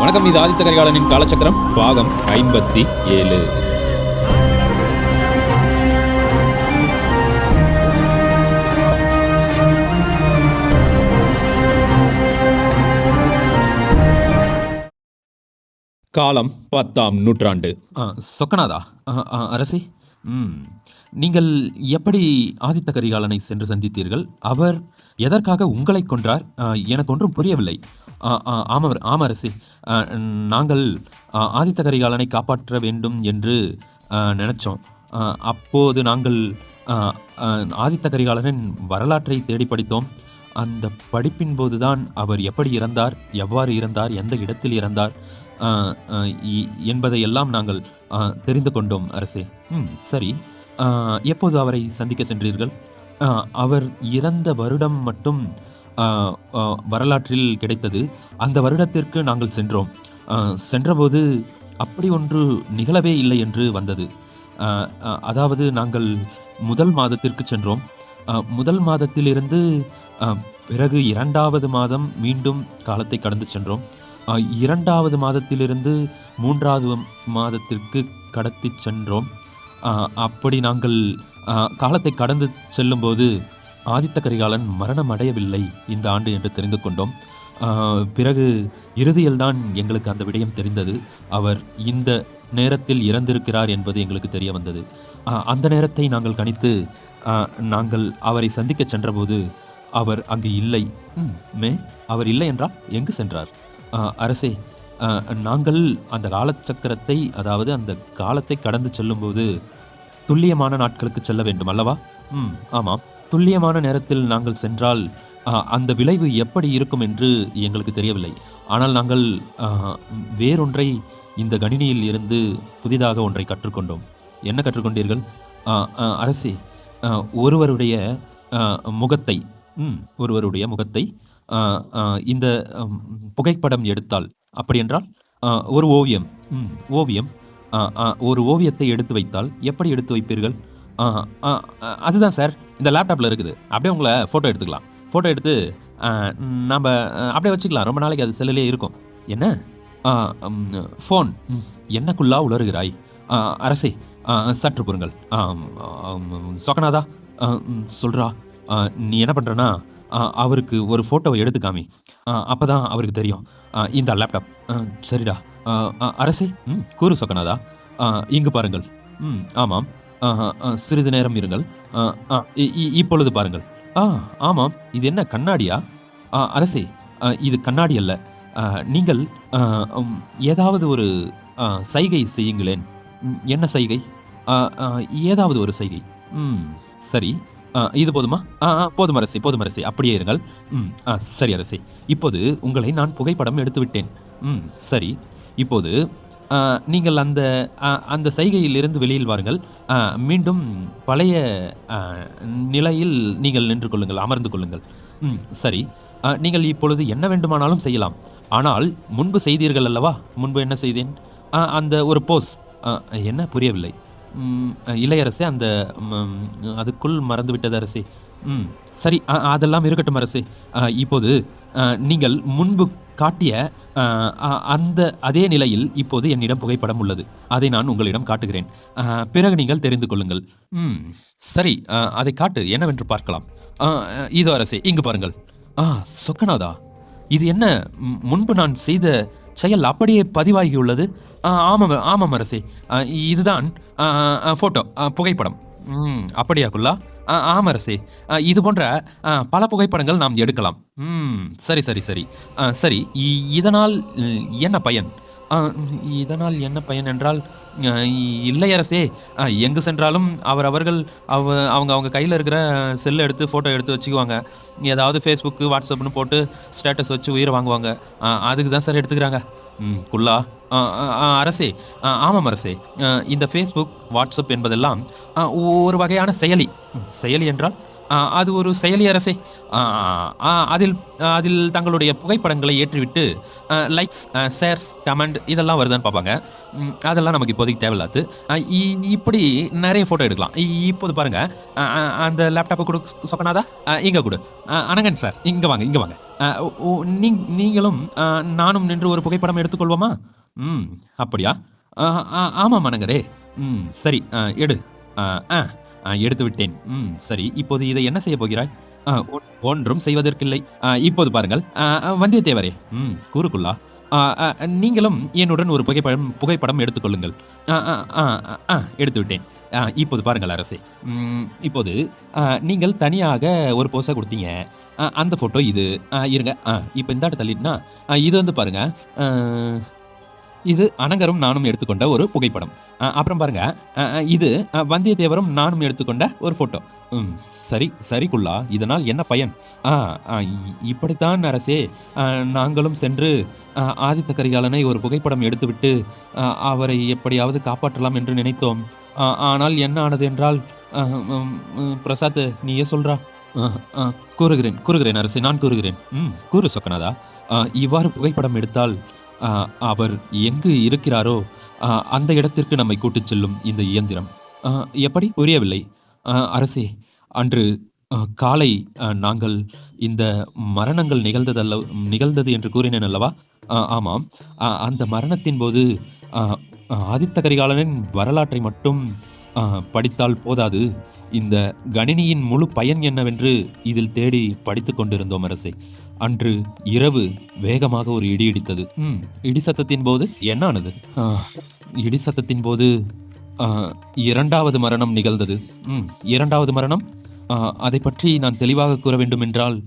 வணக்கம் இது ஆதித்த கரிகாலனின் காலச்சக்கரம் பாகம் ஐம்பத்தி ஏழு. காலம் பத்தாம் நூற்றாண்டு. சொக்கநாதா? அரசி? நீங்கள் எப்படி ஆதித்த கரிகாலனை சென்று சந்தித்தீர்கள்? அவர் எதற்காக உங்களை கொன்றார்? எனக்கு ஒன்றும் புரியவில்லை. ஆமாம் ஆமாம் அரசி நாங்கள் ஆதித்த கரிகாலனை காப்பாற்ற வேண்டும் என்று நினச்சோம். அப்போது நாங்கள் ஆதித்த கரிகாலனின் வரலாற்றை தேடி படித்தோம். அந்த படிப்பின் போதுதான் அவர் எப்படி இறந்தார் எவ்வாறு இறந்தார் எந்த இடத்தில் இறந்தார் என்பதை எல்லாம் இ- என்பதையெல்லாம் நாங்கள் தெரிந்து கொண்டோம் அரசே. ம் சரி. எப்போது அவரை சந்திக்க சென்றீர்கள்? அவர் இறந்த வருடம் மட்டும் வரலாற்றில் கிடைத்தது. அந்த வருடத்திற்கு நாங்கள் சென்றோம். சென்றபோது அப்படி ஒன்று நிகழவே இல்லை என்று வந்தது. அதாவது நாங்கள் முதல் மாதத்திற்கு சென்றோம். முதல் மாதத்திலிருந்து பிறகு இரண்டாவது மாதம் மீண்டும் காலத்தை கடந்து சென்றோம். இரண்டாவது மாதத்திலிருந்து மூன்றாவது மாதத்திற்கு கடத்தி சென்றோம். அப்படி நாங்கள் காலத்தை கடந்து செல்லும்போது ஆதித்த கரிகாலன் மரணம் அடையவில்லை இந்த ஆண்டு என்று தெரிந்து கொண்டோம். பிறகு இறுதியில்தான் எங்களுக்கு அந்த விடயம் தெரிந்தது. அவர் இந்த நேரத்தில் இறந்திருக்கிறார் என்பது எங்களுக்கு தெரிய வந்தது. அந்த நேரத்தை நாங்கள் கணித்து நாங்கள் அவரை சந்திக்க சென்றபோது அவர் அங்கு இல்லை. ம், மே அவர் இல்லை என்றால் எங்கு சென்றார்? அரசே நாங்கள் அந்த காலச்சக்கரத்தை அதாவது அந்த காலத்தை கடந்து செல்லும்போது துல்லியமான நாட்களுக்கு செல்ல வேண்டும் அல்லவா? ம் ஆமாம். துல்லியமான நேரத்தில் நாங்கள் சென்றால் அந்த விளைவு எப்படி இருக்கும் என்று எங்களுக்கு தெரியவில்லை. ஆனால் நாங்கள் வேறொன்றை இந்த கணினியில் இருந்து புதிதாக ஒன்றை கற்றுக்கொண்டோம். என்ன கற்றுக்கொண்டீர்கள்? அரசே ஆ, ஒருவருடைய முகத்தை ம், ஒருவருடைய முகத்தை இந்த புகைப்படம் எடுத்தால் அப்படி என்றால் ஒரு ஓவியம் ம், ஓவியம் ஆ, ஆ, ஒரு ஓவியத்தை எடுத்து வைத்தால் எப்படி எடுத்து வைப்பீர்கள்? அதுதான் சார். இந்த லேப்டாப்பில் இருக்குது. அப்படியே உங்களை ஃபோட்டோ எடுத்துக்கலாம். ஃபோட்டோ எடுத்து நம்ம அப்படியே வச்சுக்கலாம். ரொம்ப நாளைக்கு அது செல்லிலே இருக்கும். என்ன? ஃபோன் என்னக்குள்ளா உளறுகிறாய்? அரசை அரசே சற்று பொருங்கள் ஆம், சொல்கிறா சொக்கநாதா நீ என்ன பண்ணுறனா அவருக்கு ஒரு ஃபோட்டோவை எடுத்து காமி. அப்போ தான் அவருக்கு தெரியும். இந்த லேப்டாப் ஆ, சரிடா. அரசே ம் கூறு சொக்கநாதா. ஆ, இங்கு பாருங்கள். ம் ஆமாம். சிறிது நேரம் இருங்கள். ஆ, ஆ, இ- இ- இப்பொழுது பாருங்கள். ஆ ஆமாம் இது என்ன கண்ணாடியா? ஆ, அரசே ஆ, இது கண்ணாடி அல்ல. நீங்கள் ஏதாவது ஒரு சைகை செய்யுங்களேன். ம், என்ன சைகை? ஏதாவது ஒரு சைகை. ம் சரி. ஆ, இது போதுமா? ஆ ஆ, போதும் அரசே போதும் அரசே அப்படியே இருங்கள். ம் ஆ சரி அரசே. இப்போது உங்களை நான் புகைப்படம் எடுத்து விட்டேன் ம் சரி. இப்போது நீங்கள் அந்த அந்த சைகையிலிருந்து வெளியில் வாருங்கள். மீண்டும் பழைய நிலையில் நீங்கள் நின்று கொள்ளுங்கள் அமர்ந்து கொள்ளுங்கள். ம் சரி. நீங்கள் இப்பொழுது என்ன வேண்டுமானாலும் செய்யலாம். ஆனால் முன்பு செய்தீர்கள் அல்லவா? முன்பு என்ன செய்தேன்? அந்த ஒரு போஸ். என்ன? புரியவில்லை. இளையரசே அந்த அதுக்குள் மறந்துவிட்டது அரசே. ம் சரி. அதெல்லாம் இருக்கட்டும் அரசே. இப்போது நீங்கள் முன்பு காட்டிய அந்த அதே நிலையில் இப்போது என்னிடம் புகைப்படம் உள்ளது. அதை நான் உங்களிடம் காட்டுகிறேன். பிறகு நீங்கள் தெரிந்து கொள்ளுங்கள். ம் சரி அதை காட்டு என்னவென்று பார்க்கலாம். இதோ அரசே இங்கு பாருங்கள். ஆ சொக்கநாதா இது என்ன முன்பு நான் செய்த செயல் அப்படியே பதிவாகியுள்ளது? ஆ, ஆமாம் ஆமாம் அரசே. இதுதான் ஃபோட்டோ புகைப்படம். ம் அப்படியா ஆ, ஆமாம் இது போன்ற பல புகைப்படங்கள் நாம் எடுக்கலாம். ம் சரி சரி சரி. சரி இதனால் என்ன பயன்? இதனால் என்ன பயன் என்றால் இல்லையரசே இல்லை அரசே ஆ, எங்கு சென்றாலும் அவர் அவர்கள் அவ அவங்க அவங்க கையில் இருக்கிற செல்லை எடுத்து ஃபோட்டோ எடுத்து வச்சுக்குவாங்க. ஏதாவது ஃபேஸ்புக்கு வாட்ஸ்அப்னு போட்டு ஸ்டேட்டஸ் வச்சு உயிரை வாங்குவாங்க. அதுக்கு தான் சார் எடுத்துக்கிறாங்க. குல்லா. ஆ, ஆ, ஆ, அரசே ஆ, ஆமாம் அரசே. இந்த ஃபேஸ்புக் வாட்ஸ்அப் என்பதெல்லாம் ஒரு வகையான செயலி. செயலி என்றால் அது ஒரு செயலி அரசே. அதில் அதில் தங்களுடைய புகைப்படங்களை ஏற்றிவிட்டு லைக்ஸ் ஷேர்ஸ் கமெண்ட் இதெல்லாம் வருதான்னு பார்ப்பாங்க. அதெல்லாம் நமக்கு இப்போதைக்கு தேவையில்லாது இ- இப்படி நிறைய ஃபோட்டோ எடுக்கலாம். இப்போது பாருங்கள் அந்த லேப்டாப்பை கொடு சொக்கனாதா இங்கே கொடு. ஆ, அனங்கன் சார் இங்கே வாங்க இங்கே வாங்க. நீ- நீங்களும் நானும் நின்று ஒரு புகைப்படம் எடுத்துக்கொள்வோமா? ம் அப்படியா? ஆ, ஆ, ஆமாம் மனங்கரே ம் சரி ஆ, எடு. ஆ ஆ, எடுத்து விட்டேன். ம் சரி. இப்போது இதை என்ன செய்ய போகிறாய்? ஆ, ஒன்றும் செய்வதற்கில்லை. இப்போது பாருங்கள். வந்தியத்தேவரே. ம் கூறுக்குள்ளா நீங்களும் என்னுடன் ஒரு புகைப்படம் புகைப்படம் எடுத்துக்கொள்ளுங்கள் ஆ, ஆ, ஆ, ஆ, ஆ, எடுத்து விட்டேன். ஆ, இப்போது பாருங்கள் அரசே. இப்போது நீங்கள் தனியாக ஒரு போஸை கொடுத்தீங்க. ஆ, அந்த ஃபோட்டோ இது. ஆ, இருங்க. ஆ, இப்போ இந்த ஆட்ட தள்ளிட்டுனா ஆ, இது வந்து பாருங்கள் இது அனங்கரும் நானும் எடுத்துக்கொண்ட ஒரு புகைப்படம். அப்புறம் பாருங்க. இது வந்தியத்தேவரும் நானும் எடுத்துக்கொண்ட ஒரு ஃபோட்டோ ம் சரி சரிக்குள்ளா. இதனால் என்ன பயன்? ஆ ஆ, இ- இப்படித்தான் அரசே. நாங்களும் சென்று ஆதித்த கரிகாலனை ஒரு புகைப்படம் எடுத்துவிட்டு அவரை எப்படியாவது காப்பாற்றலாம் என்று நினைத்தோம். ஆனால் என்ன ஆனது என்றால் பிரசாத் நீயே சொல்றா. கூறுகிறேன் கூறுகிறேன் அரசே நான் கூறுகிறேன். ம் கூறு சொக்கநாதா. இவ்வாறு புகைப்படம் எடுத்தால் அவர் எங்கு இருக்கிறாரோ அந்த இடத்திற்கு நம்மை கூட்டிச் செல்லும் இந்த இயந்திரம். எப்படி? புரியவில்லை. அரசே அன்று காலை நாங்கள் இந்த மரணங்கள் நிகழ்ந்ததல்ல நிகழ்ந்தது என்று கூறினேன் அல்லவா? ஆ, ஆமாம். அந்த மரணத்தின் போது ஆதித்த கரிகாலனின் வரலாற்றை மட்டும் படித்தால் போதாது. இந்த கணினியின் முழு பயன் என்னவென்று இதில் தேடி படித்துக் கொண்டிருந்தோம் அரசே. அன்று இரவு வேகமாக ஒரு இடி இடித்தது. இடி சத்தத்தின் போது என்ன ஆனது ஆ, இடி சத்தத்தின் போது இரண்டாவது மரணம் நிகழ்ந்தது. இரண்டாவது மரணம் அதை பற்றி நான் தெளிவாக கூற வேண்டும் என்றால்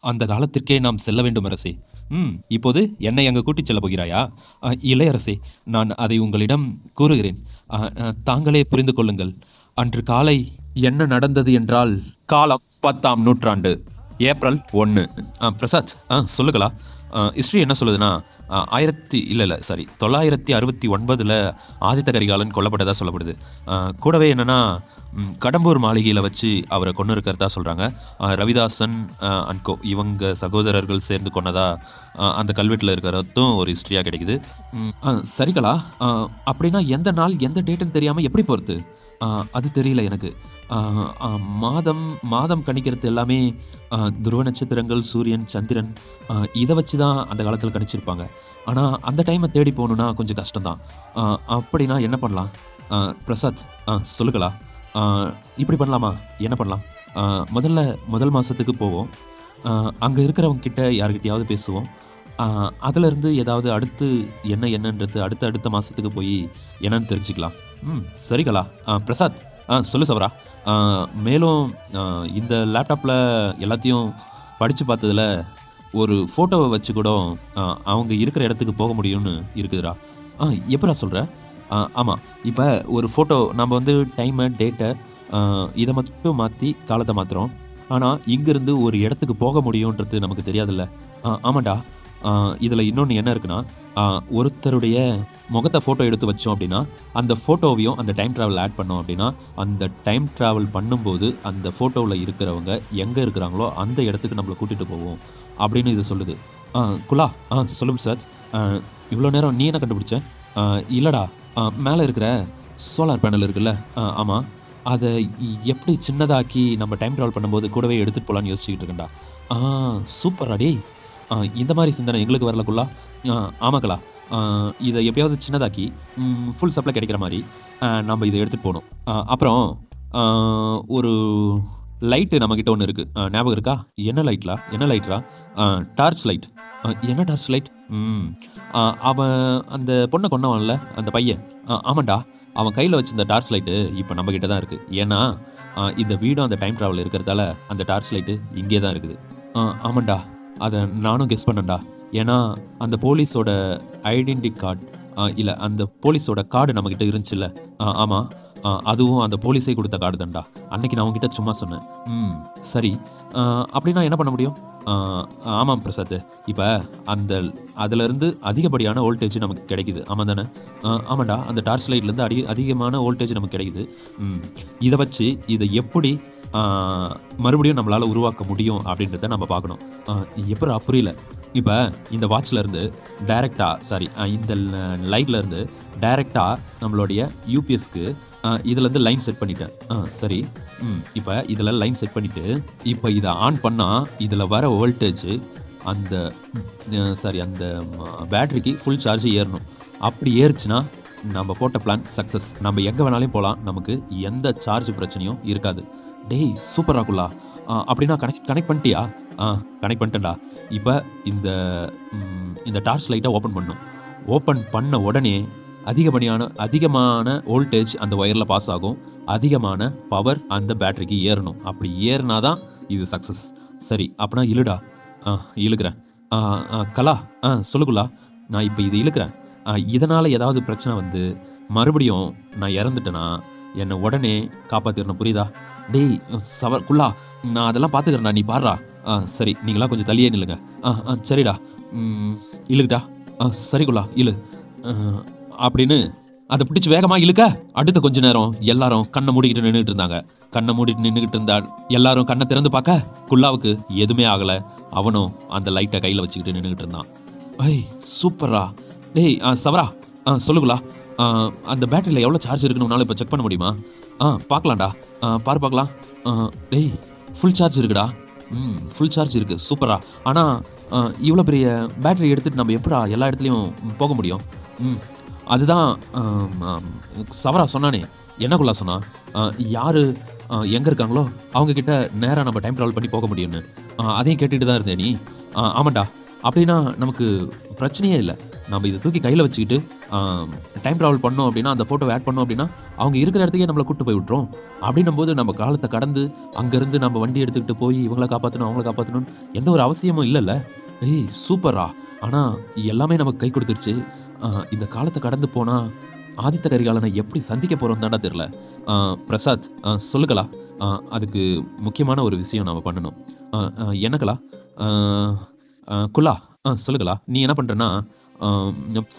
அந்த காலத்திற்கே நாம் செல்ல வேண்டும் அரசே. ம். இப்போது என்னை அங்கு கூட்டிச் செல்லப் போகிறாயா? அரசே நான் அதை உங்களிடம் கூறுகிறேன். தாங்களே புரிந்து கொள்ளுங்கள். அன்று காலை என்ன நடந்தது என்றால் காலம் பத்தாம் நூற்றாண்டு. ஏப்ரல் ஒன்று பிரசாத் ஆ சொல்லுங்களா. ஹிஸ்ட்ரி என்ன சொல்லுதுன்னா ஆயிரத்தி இல்லை இல்லை சாரி தொள்ளாயிரத்தி அறுபத்தி ஒன்பதில் ஆதித்த கரிகாலன் கொல்லப்பட்டதாக சொல்லப்படுது. கூடவே என்னென்னா கடம்பூர் மாளிகையில் வச்சு அவரை கொண்டு இருக்கிறதா சொல்கிறாங்க ரவிதாசன் அன்கோ இவங்க சகோதரர்கள் சேர்ந்து கொண்டதா அந்த கல்வெட்டில் இருக்கிறதும் ஒரு ஹிஸ்ட்ரியாக கிடைக்குது. ஆ, சரிகளா அப்படின்னா எந்த நாள் எந்த டேட்டுன்னு தெரியாமல் எப்படி போகிறது அது தெரியல எனக்கு. மாதம் மாதம் கணிக்கிறது எல்லாமே துருவ நட்சத்திரங்கள் சூரியன் சந்திரன் இதை வச்சு தான் அந்த காலத்தில் கணிச்சிருப்பாங்க. ஆனால் அந்த டைமை தேடி போகணுன்னா கொஞ்சம் கஷ்டம்தான். அப்படின்னா என்ன பண்ணலாம்? பிரசாத் ஆ சொல்லுங்களா? இப்படி பண்ணலாமா? என்ன பண்ணலாம்? முதல்ல முதல் மாதத்துக்கு போவோம். அங்கே இருக்கிறவங்க கிட்ட யார்கிட்டயாவது பேசுவோம். அதிலிருந்து ஏதாவது அடுத்து என்ன என்னன்றது அடுத்த அடுத்த மாதத்துக்கு போய் என்னன்னு தெரிஞ்சுக்கலாம். ம் சரிகளா? பிரசாத். சொல்லு சவரா. மேலும் இந்த லேப்டாப்பில் எல்லாத்தையும் படித்து பார்த்ததுல ஒரு ஃபோட்டோவை வச்சு கூட அவங்க இருக்கிற இடத்துக்கு போக முடியும்னு இருக்குதுடா. ஆ எப்படா சொல்கிற ஆமாம் இப்போ ஒரு ஃபோட்டோ நம்ம வந்து டைமை டேட்டை இதை மட்டும் மாற்றி காலத்தை மாற்றுறோம் ஆனால் இங்கேருந்து ஒரு இடத்துக்கு போக முடியுன்றது நமக்கு தெரியாதுல்ல. ஆ, ஆமாண்டா. இதில் இன்னொன்று என்ன இருக்குன்னா ஒருத்தருடைய முகத்தை ஃபோட்டோ எடுத்து வச்சோம் அப்படின்னா அந்த ஃபோட்டோவையும் அந்த டைம் ட்ராவல் ஆட் பண்ணோம் அப்படின்னா அந்த டைம் ட்ராவல் பண்ணும்போது அந்த ஃபோட்டோவில் இருக்கிறவங்க எங்கே இருக்கிறாங்களோ அந்த இடத்துக்கு நம்மளை கூட்டிகிட்டு போவோம் அப்படின்னு இது சொல்லுது. ஆ குலா ஆ சொல்லுங்க சார். இவ்வளோ நேரம் நீ என்ன கண்டுபிடிச்ச? இல்லைடா. மேலே இருக்கிற சோலார் பேனல் இருக்குல்ல? ஆமாம் அதை எப்படி சின்னதாக்கி நம்ம டைம் ட்ராவல் பண்ணும்போது கூடவே எடுத்துகிட்டு போகலான்னு யோசிச்சுக்கிட்டு இருக்கேன்டா. ஆ சூப்பர் அடி இந்த மாதிரி சிந்தனை எங்களுக்கு வரலக்குள்ளா? ஆமாக்கலா. இதை எப்பயாவது சின்னதாக்கி ஃபுல் சப்ளை கிடைக்கிற மாதிரி நம்ம இதை எடுத்துகிட்டு போகணும். அப்புறம் ஒரு லைட்டு நம்மக்கிட்ட ஒன்று இருக்குது ஞாபகம் இருக்கா? என்ன லைட்லா என்ன லைட்ரா டார்ச் லைட் என்ன டார்ச் லைட் ம் அவன் அந்த பொண்ணை கொண்டவன்ல அந்த பையன். ஆ, ஆமாண்டா. அவன் கையில் வச்சிருந்த டார்ச் லைட்டு இப்போ நம்மக்கிட்ட தான் இருக்குது ஏன்னா இந்த வீடும் அந்த டைம் ட்ராவல் இருக்கிறதால அந்த டார்ச் லைட்டு இங்கே தான் இருக்குது. ஆ, ஆமாண்டா. அதை நானும் கெஸ் பண்ணேன்டா. ஏன்னா அந்த போலீஸோட ஐடென்டி கார்டு இல்லை அந்த போலீஸோட கார்டு நம்மக்கிட்ட இருந்துச்சுல்ல. ஆமாம் அதுவும் அந்த போலீஸே கொடுத்த கார்டு தான்டா. அன்னைக்கு நான் உங்ககிட்ட சும்மா சொன்னேன். ம் சரி. அப்படின்னா என்ன பண்ண முடியும்? ஆமாம் பிரசாத் இப்போ அந்த அதுலேருந்து அதிகப்படியான வோல்டேஜ் நமக்கு கிடைக்குது. ஆமாம் தானே? ஆமாண்டா. அந்த டார்ச் லைட்லேருந்து அடி அதிகமான வோல்டேஜ் நமக்கு கிடைக்குது. ம் இதை வச்சு இதை எப்படி மறுபடியும் நம்மளால் உருவாக்க முடியும் அப்படின்றத நம்ம பார்க்கணும். எப்பரா புரியல? இப்போ இந்த வாட்ச்லேருந்து டைரெக்டாக சாரி இந்த லைட்லேருந்து டைரெக்டாக நம்மளுடைய யூபிஎஸ்க்கு இதுலேருந்து லைன் செட் பண்ணிட்டேன். ஆ, சரி ம் இப்போ இதில் லைன் செட் பண்ணிவிட்டு இப்போ இதை ஆன் பண்ணால் இதில் வர வோல்டேஜ் அந்த சாரி அந்த பேட்டரிக்கு ஃபுல் சார்ஜ் ஏறணும். அப்படி ஏறுச்சுன்னா நம்ம போட்ட பிளான் சக்ஸஸ் நம்ம எங்கே வேணாலும் போகலாம் நமக்கு எந்த சார்ஜ் பிரச்சனையும் இருக்காது. டேய் சூப்பர் ராகுலா. அப்படின்னா கனெக்ட் கனெக்ட் பண்ணிட்டியா? ஆ கனெக்ட் பண்ணிட்டேன்டா. இப்போ இந்த இந்த டார்ச் லைட்டை ஓப்பன் பண்ணும். ஓப்பன் பண்ண உடனே அதிகப்படியான அதிகமான வோல்டேஜ் அந்த ஒயரில் பாஸ் ஆகும். அதிகமான பவர் அந்த பேட்டரிக்கு ஏறணும். அப்படி ஏறினா தான் இது சக்ஸஸ் சரி அப்படின்னா இழுடா. ஆ இழுக்கிறேன். ஆ, ஆ, கலா. ஆ சொல்லுகுலா நான் இப்போ இது இழுக்கிறேன். இதனால் ஏதாவது பிரச்சனை வந்து மறுபடியும் நான் இறந்துட்டேன்னா என்னை உடனே காப்பாற்றிடணும் புரியுதா? டேய் சவர் குல்லா நான் அதெல்லாம் பார்த்துக்கிறேன்டா நீ பாடுறா ஆ சரி நீங்களாம் கொஞ்சம் தள்ளியே நில்லுங்க. ஆ ஆ சரிடா. ம், இழுக்குடா. ஆ சரி குல்லா இழு. அப்படின்னு அதை பிடிச்சி வேகமாக இழுக்க. அடுத்த கொஞ்ச நேரம் எல்லாரும் கண்ணை மூடிக்கிட்டு நின்றுட்டு இருந்தாங்க. கண்ணை மூடிட்டு நின்றுக்கிட்டு இருந்தா எல்லாரும் கண்ணை திறந்து பார்க்க குல்லாவுக்கு எதுவுமே ஆகலை. அவனும் அந்த லைட்டை கையில் வச்சுக்கிட்டு நின்றுக்கிட்டு இருந்தான். ஐய் சூப்பரா டேய் ஆ, சவரா. ஆ சொல்லுங்களா அந்த பேட்டரியில் எவ்வளோ சார்ஜ் இருக்குன்னு உன்னால் இப்போ செக் பண்ண முடியுமா? ஆ பார்க்கலாம்டா. ஆ, பாரு பார்க்கலாம். ஆ, டேய் ஃபுல் சார்ஜ் இருக்குடா. ம் ஃபுல் சார்ஜ் இருக்குது சூப்பரா ஆனால் இவ்வளோ பெரிய பேட்டரி எடுத்துகிட்டு நம்ம எப்படா எல்லா இடத்துலையும் போக முடியும்? ம் அதுதான் சவரா சொன்னானே. என்னக்குள்ளா சொன்னா? யார் எங்கே இருக்காங்களோ அவங்கக்கிட்ட நேராக நம்ம டைம் ட்ராவல் பண்ணி போக முடியும்னு. அதையும் கேட்டுகிட்டு தான் இருந்தேன் நீ. ஆ, ஆமாண்டா. அப்படின்னா நமக்கு பிரச்சனையே இல்லை. நம்ம இதை தூக்கி கையில் வச்சுக்கிட்டு டைம் ட்ராவல் பண்ணோம் அப்படின்னா அந்த ஃபோட்டோவை ஆட் பண்ணோம் அப்படின்னா அவங்க இருக்கிற இடத்துக்கே நம்மளை கூட்டு போய் விட்டுரும். அப்படின்னும் போது நம்ம காலத்தை கடந்து அங்கேருந்து நம்ம வண்டி எடுத்துக்கிட்டு போய் இவங்களை காப்பாற்றணும் அவங்கள காப்பாற்றணும்னு எந்த ஒரு அவசியமும் இல்லைல்ல. ஏய் சூப்பரா ஆனால் எல்லாமே நமக்கு கை கொடுத்துருச்சு. இந்த காலத்தை கடந்து போனால் ஆதித்த கரிகாலனை எப்படி சந்திக்க போகிறோம் தாண்டா தெரில பிரசாத் ஆ, சொல்லுங்களா அதுக்கு முக்கியமான ஒரு விஷயம் நாம் பண்ணணும். ஆ, குல்லா. ஆ சொல்லுங்களா நீ என்ன பண்ணுறேன்னா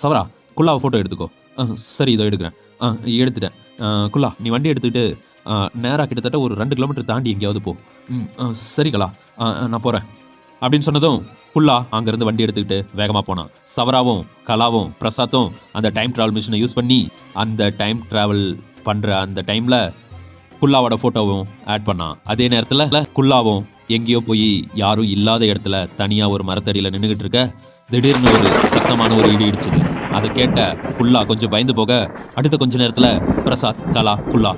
சவரா குல்லாவை ஃபோட்டோ எடுத்துக்கோ. ஆ, சரி இதோ எடுக்கிறேன். ஆ எடுத்துட்டேன். குல்லா நீ வண்டி எடுத்துக்கிட்டு நேராக கிட்டத்தட்ட ஒரு ரெண்டு கிலோமீட்டர் தாண்டி எங்கேயாவது போ. ம் ஆ, சரிங்களா ஆ, நான் போகிறேன் அப்படின்னு சொன்னதும் குல்லா அங்கேருந்து வண்டி எடுத்துக்கிட்டு வேகமாக போனான். சவராவும் கலாவும் பிரசாத்தும் அந்த டைம் ட்ராவல் மிஷினை யூஸ் பண்ணி அந்த டைம் ட்ராவல் பண்ணுற அந்த டைமில் குல்லாவோட ஃபோட்டோவும் ஆட் பண்ணான். அதே நேரத்தில் குல்லாவும் எங்கேயோ போய் யாரும் இல்லாத இடத்துல தனியாக ஒரு மரத்தடியில் நின்றுக்கிட்டு இருக்க திடீர்னு ஒரு சத்தமான ஒரு இடி இடிச்சது. அதை கேட்ட குல்லா கொஞ்சம் பயந்து போக அடுத்த கொஞ்ச நேரத்தில் பிரசாத் கலா குல்லா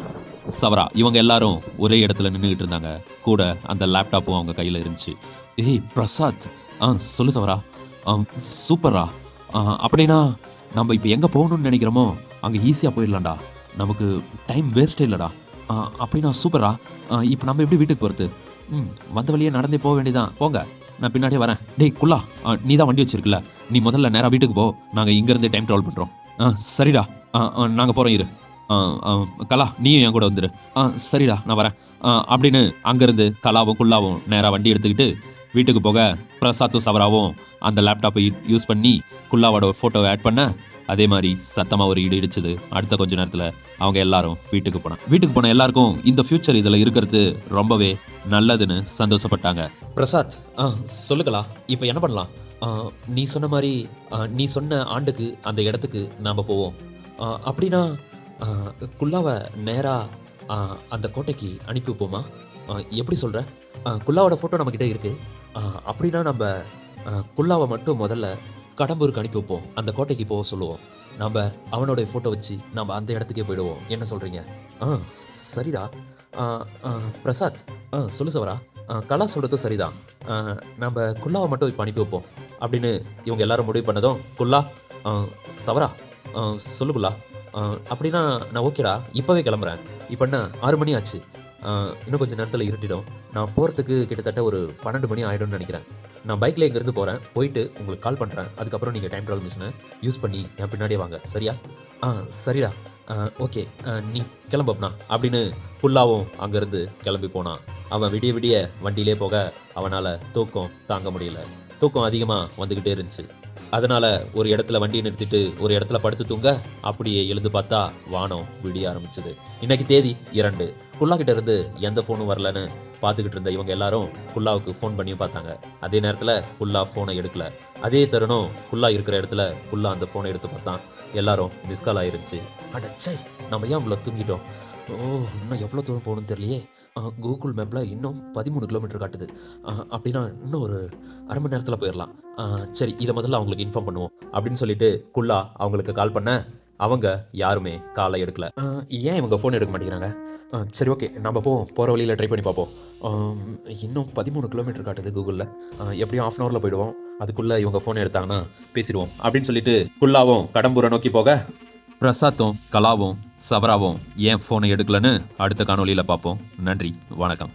சவரா இவங்க எல்லாரும் ஒரே இடத்துல நின்றுக்கிட்டு இருந்தாங்க. கூட அந்த லேப்டாப்பும் அவங்க கையில் இருந்துச்சு. ஏய் பிரசாத் ஆ சொல்லு சவரா. ஆ சூப்பரா அப்படின்னா நம்ம இப்போ எங்கே போகணும்னு நினைக்கிறோமோ அங்கே ஈஸியாக போயிடலாம்டா. நமக்கு டைம் வேஸ்ட்டே இல்லைடா. ஆ, அப்படின்னா சூப்பரா இப்போ நம்ம எப்படி வீட்டுக்கு போகிறது ம் வந்த வழியே நடந்தே போக வேண்டியதான் போங்க நான் பின்னாடியே வரேன். டேய் குல்லா ஆ, நீ தான் வண்டி வச்சிருக்கல நீ முதல்ல நேராக வீட்டுக்கு போ. நாங்கள் இங்கேருந்தே டைம் ட்ராவல் பண்ணுறோம் ஆ சரிடா. ஆ நாங்கள் போகிறோம் இரு. ஆ, ஆ, கலா நீயும் என் கூட வந்துரு. ஆ சரிடா நான் வரேன். ஆ, அப்படின்னு அங்கேருந்து கலாவும் குல்லாவும் நேராக வண்டி எடுத்துக்கிட்டு வீட்டுக்கு போக பிரசாத்தும் சவராவும் அந்த லேப்டாப்பை யூஸ் பண்ணி குல்லாவோட ஃபோட்டோவை ஆட் பண்ண அதே மாதிரி சத்தமாக ஒரு இடி இடிச்சது. அடுத்த கொஞ்ச நேரத்தில் அவங்க எல்லாரும் வீட்டுக்கு போனாங்க வீட்டுக்கு போன எல்லாருக்கும் இந்த ஃபியூச்சர் இதில் இருக்கிறது ரொம்பவே நல்லதுன்னு சந்தோஷப்பட்டாங்க. பிரசாத் ஆ சொல்லுங்களா இப்போ என்ன பண்ணலாம்? ஆ, நீ சொன்ன மாதிரி நீ சொன்ன ஆண்டுக்கு அந்த இடத்துக்கு நாம் போவோம். அப்படின்னா குல்லாவை நேராக அந்த கோட்டைக்கு அனுப்பி வைப்போமா? ஆ, எப்படி சொல்கிற குல்லாவோட ஃபோட்டோ நம்மக்கிட்ட இருக்குது அப்படின்னா நம்ம குல்லாவை மட்டும் முதல்ல கடம்பூருக்கு அனுப்பி வைப்போம். அந்த கோட்டைக்கு போக சொல்லுவோம். நம்ம அவனோட ஃபோட்டோ வச்சு நம்ம அந்த இடத்துக்கே போயிடுவோம். என்ன சொல்கிறீங்க ஆ சரிடா. பிரசாத் ஆ சொல்லு சவரா. ஆ, கலா சொல்கிறதும் சரிதான். நம்ம குல்லாவை மட்டும் இப்போ அனுப்பி வைப்போம். அப்படின்னு இவங்க எல்லாரும் முடிவு பண்ணதும் குல்லா ஆ, சவரா ஆ, சொல்லு குல்லா. ஆ, அப்படின்னா நான் ஓகேடா. இப்போவே கிளம்புறேன். இப்போ என்ன ஆறு மணி ஆச்சு. இன்னும் கொஞ்சம் நேரத்தில் இருட்டிடும். நான் போகிறதுக்கு கிட்டத்தட்ட ஒரு பன்னெண்டு மணி ஆகிடும்னு நினைக்கிறேன். நான் பைக்கில் இங்கேருந்து போகிறேன் போயிட்டு உங்களுக்கு கால் பண்ணுறேன் அதுக்கப்புறம் நீங்கள் டைம் ட்ராவல் மிஷினை யூஸ் பண்ணி என் பின்னாடியே வாங்க. சரியா? ஆ சரிடா. ஓகே நீ கிளம்பப்னா அப்படின்னு ஃபுல்லாகவும் அங்கேருந்து கிளம்பி போனான். அவன் விடிய விடிய வண்டியிலே போக அவனால் தூக்கம் தாங்க முடியல. தூக்கம் அதிகமாக வந்துக்கிட்டே இருந்துச்சு. அதனால் ஒரு இடத்துல வண்டியை நிறுத்திட்டு ஒரு இடத்துல படுத்து தூங்க அப்படியே எழுந்து பார்த்தா வானம் விடிய ஆரம்பிச்சது. இன்னைக்கு தேதி இரண்டு. குல்லாக்கிட்ட இருந்து எந்த ஃபோனும் வரலன்னு பார்த்துக்கிட்டு இருந்த இவங்க எல்லாரும் குல்லாவுக்கு ஃபோன் பண்ணியும் பார்த்தாங்க. அதே நேரத்தில் குல்லா ஃபோனை எடுக்கல. அதே தருணம் குல்லா இருக்கிற இடத்துல குல்லா அந்த ஃபோனை எடுத்து பார்த்தான். எல்லாரும் மிஸ் கால் ஆயிருந்துச்சு. அடச்சை நம்ம ஏன் இவ்வளோ தூங்கிட்டோம்? ஓ இன்னும் எவ்வளோ தூரம் போகணும்னு தெரியலையே. கூகுள் மேப்பில் இன்னும் பதிமூணு கிலோமீட்டர் காட்டுது. அப்படின்னா இன்னும் ஒரு அரை மணி நேரத்தில் போயிடலாம் சரி இதை முதல்ல அவங்களுக்கு இன்ஃபார்ம் பண்ணுவோம். அப்படின்னு சொல்லிட்டு குல்லா அவங்களுக்கு கால் பண்ண அவங்க யாருமே காலை எடுக்கல. ஏன் இவங்க ஃபோன் எடுக்க மாட்டேங்கிறாங்க? ஆ, சரி ஓகே நம்ம போவோம் போகிற வழியில் ட்ரை பண்ணி பார்ப்போம். இன்னும் பதிமூணு கிலோமீட்டர் காட்டுது கூகுளில் எப்படியும் ஆஃப் அன் ஹவரில் போயிடுவோம். அதுக்குள்ளே இவங்க ஃபோன் எடுத்தாங்கன்னா பேசிடுவோம். அப்படின்னு சொல்லிட்டு குல்லாவும் கடம்பூரை நோக்கி போக பிரசாத்தும் கலாவும் சபராவும் ஏன் ஃபோனை எடுக்கலன்னு அடுத்த காணொலியில் பார்ப்போம். நன்றி வணக்கம்.